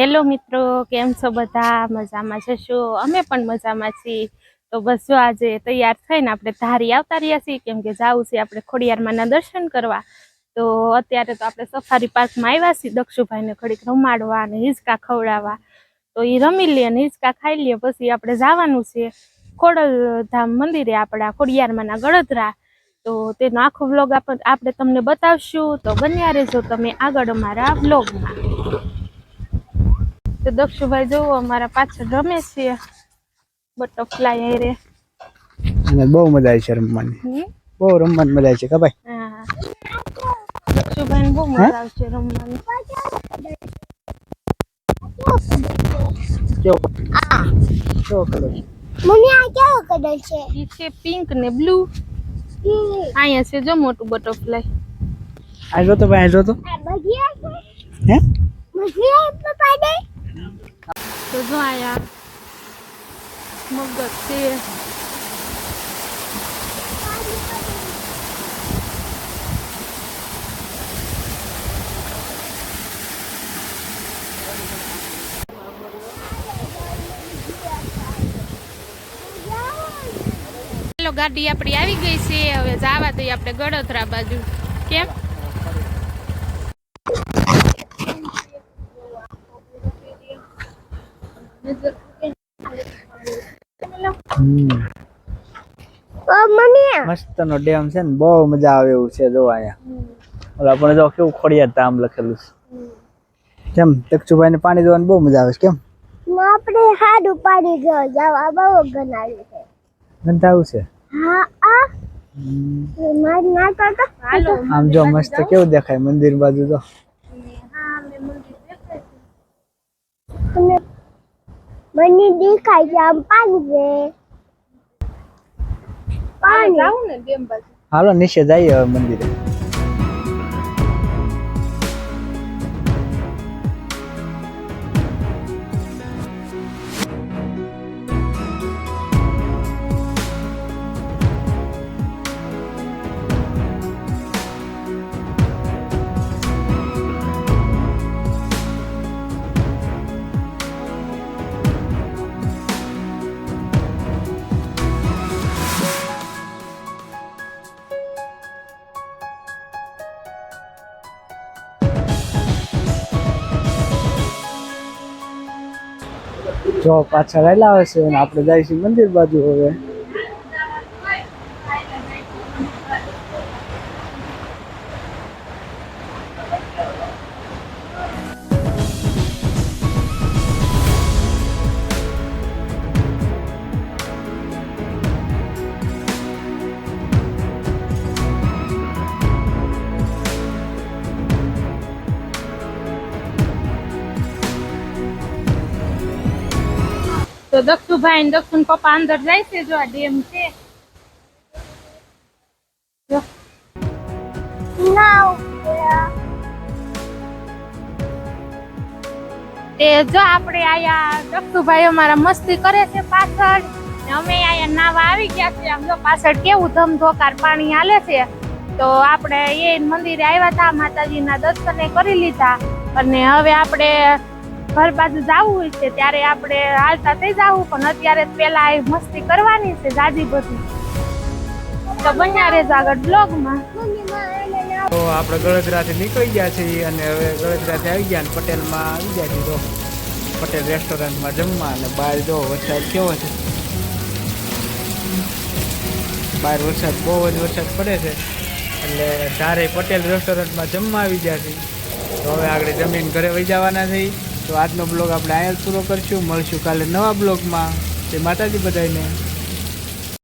Hello મિત્રો, કેમ છો બધા? મજામાં જશો અમે પણ મજામાં છીએ. તો બસ જો આજે તૈયાર થઈને આપણે ધારી આવતા રહ્યા છીએ, કેમ કે જાવું છે આપણે ખોડિયારમાંના દર્શન કરવા. તો અત્યારે તો આપણે સફારી પાર્કમાં આવ્યા છીએ, દક્ષુભાઈને ઘડીક રમાડવા અને હિંચકા ખવડાવવા. તો એ રમી લઈએ અને હિંચકા ખાઈ લઈએ પછી આપણે જવાનું છે ખોડલધામ મંદિરે આપણા ખોડિયારમાંના ગળધરા તો તેનો આખો વ્લોગ આપણે તમને બતાવશું. તો બન્યા રહેજો તમે આગળ અમારા વ્લોગમાં. તો દક્ષુભાઈ જોવો અમારા પાછળ રમે છે બટરફ્લાય રે. અને બહુ મજા આવી છે રમવાની. બહુ રમવાની મજા આવી છે કે ભાઈ હા બહુ મજા આવશે રમવાની. કેવો કેવો કલર મને આ કેવો કલર છે? ઈ છે પિંક ને બ્લુ અહીંયા છે જો મોટું બટરફ્લાય આ જો તો ભાઈ આ જો તો આ બગિયા છે? હે? બગિયા પપ્પા દે તો જો અહીંયા મગજ છે ગાડી આપણી આવી ગઈ છે. હવે જવા દઈએ આપણે ગળોતરા બાજુ. કેમ? હમ. ઓ મસ્ત નો ડેમ છે ને બહુ મજા આવે એવું છે જો અહીંયા. ઓલા પણ જો કેવું ખોડિયા તામ લખેલું છે. કેમ ટકચુભાઈ ને પાણી જોવાની બહુ મજા આવે છે કેમ? આપણે હાડું પાડી ગયો જવા બહુ ગનાવી છે. ગંધાવું છે? હા આ. આમ જો મસ્ત કેવું દેખાય મંદિર બાજુ તો. મને દેખાય છે આમ પાણી છે. પાણી. જાવું ને ડેમ બાજુ. હાલો નીચે જઈએ હવે મંદિરે. જો પાછા વહેલા આવે છે અને આપણે જઈશું મંદિર બાજુ હવે. તો દક્ષુભાઈ ને દક્ષુન પપ્પા અંદર જાય છે જો આ ડેમ છે. ના તે જો આપણે આયા દક્ષુભાઈ અમારા મસ્તી કરે છે પાછળ. અમે આયા નાવા આવી ગયા છે આમ જો પાછળ કેવું ધમધોકાર પાણી હાલે છે. તો આપણે એ મંદિરે આવ્યા હતા માતાજીના દર્શને કરી લીધા. અને હવે આપણે ઘર બાજુ જવું હોય છે, ત્યારે આપણે હાલતા થઈ જવું, પણ અત્યારે પેલા એ મસ્તી કરવાની છે જાજી બધી. તો બન્યા રહેજો આગળ બ્લોગમાં તો આપણે ગળદરાથી નીકળી ગયા છીએ અને હવે ગળદરાથી આવી ગયા અને પટેલમાં આવી ગયા છીએ તો પટેલ રેસ્ટોરન્ટમાં જમવા અને બહાર જો વરસાદ કેવો છે. બહાર વરસાદ બહુ જ વરસાદ પડે છે. એટલે ધારે પટેલ રેસ્ટોરન્ટમાં જમવા આવી ગયા છીએ. તો હવે આગળ જમીન ઘરે વહી જવાના છીએ. તો આજનો બ્લોગ આપણે અહીંયા પૂરો કરશું. મળશું કાલે નવા બ્લોગમાં જે માતાજી બધાને.